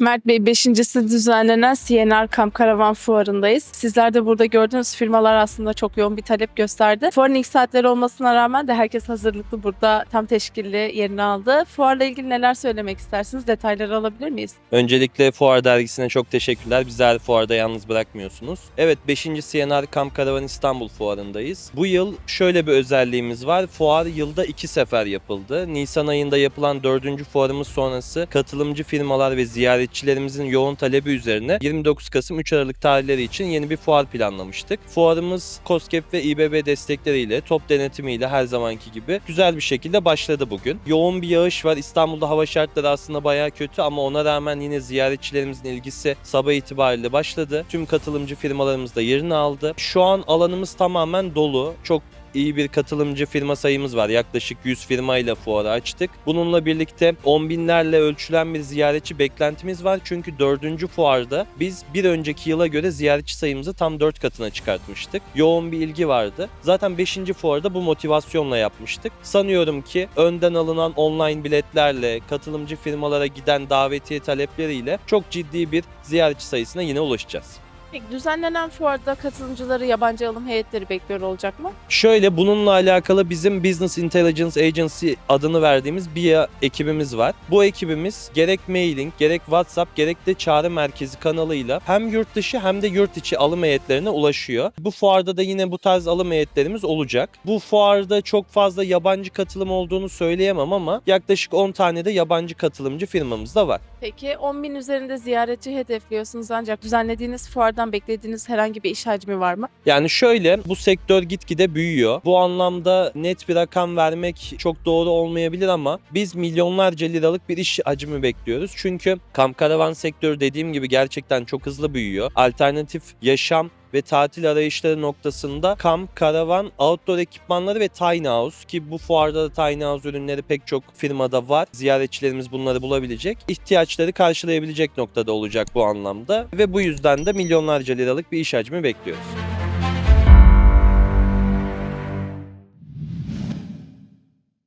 Mert Bey 5.si düzenlenen CNR Kamp Karavan Fuarı'ndayız. Sizler de burada gördüğünüz firmalar aslında çok yoğun bir talep gösterdi. Fuarın ilk saatleri olmasına rağmen de herkes hazırlıklı burada tam teşkilli yerini aldı. Fuarla ilgili neler söylemek istersiniz? Detayları alabilir miyiz? Öncelikle Fuar Dergisi'ne çok teşekkürler. Bizi her fuarda yalnız bırakmıyorsunuz. Evet 5. CNR Kamp Karavan İstanbul Fuarı'ndayız. Bu yıl şöyle bir özelliğimiz var. Fuar yılda iki sefer yapıldı. Nisan ayında yapılan 4. fuarımız sonrası katılımcı firmalar ve ziyaretçilerimizin yoğun talebi üzerine 29 Kasım 3 Aralık tarihleri için yeni bir fuar planlamıştık. Fuarımız COSGAP ve İBB destekleriyle, top denetimiyle her zamanki gibi güzel bir şekilde başladı bugün. Yoğun bir yağış var. İstanbul'da hava şartları aslında bayağı kötü ama ona rağmen yine ziyaretçilerimizin ilgisi sabah itibariyle başladı. Tüm katılımcı firmalarımız da yerini aldı. Şu an alanımız tamamen dolu. Çok iyi bir katılımcı firma sayımız var. Yaklaşık 100 firmayla fuarı açtık. Bununla birlikte 10 binlerle ölçülen bir ziyaretçi beklentimiz var. Çünkü 4. fuarda biz bir önceki yıla göre ziyaretçi sayımızı tam 4 katına çıkartmıştık. Yoğun bir ilgi vardı. Zaten 5. fuarda bu motivasyonla yapmıştık. Sanıyorum ki önden alınan online biletlerle, katılımcı firmalara giden davetiye talepleriyle çok ciddi bir ziyaretçi sayısına yine ulaşacağız. Peki düzenlenen fuarda katılımcıları yabancı alım heyetleri bekliyor olacak mı? Şöyle bununla alakalı bizim Business Intelligence Agency adını verdiğimiz bir ekibimiz var. Bu ekibimiz gerek mailing, gerek WhatsApp, gerek de çağrı merkezi kanalıyla hem yurt dışı hem de yurt içi alım heyetlerine ulaşıyor. Bu fuarda da yine bu tarz alım heyetlerimiz olacak. Bu fuarda çok fazla yabancı katılım olduğunu söyleyemem ama yaklaşık 10 tane de yabancı katılımcı firmamız da var. Peki 10 bin üzerinde ziyaretçi hedefliyorsunuz ancak düzenlediğiniz fuardan beklediğiniz herhangi bir iş hacmi var mı? Yani şöyle bu sektör gitgide büyüyor. Bu anlamda net bir rakam vermek çok doğru olmayabilir ama biz milyonlarca liralık bir iş hacmi bekliyoruz. Çünkü kamp karavan sektörü dediğim gibi gerçekten çok hızlı büyüyor. Alternatif yaşam ve tatil arayışları noktasında kamp, karavan, outdoor ekipmanları ve tiny house ki bu fuarda da tiny house ürünleri pek çok firmada var. Ziyaretçilerimiz bunları bulabilecek. ihtiyaçları karşılayabilecek noktada olacak bu anlamda ve bu yüzden de milyonlarca liralık bir iş hacmi bekliyoruz.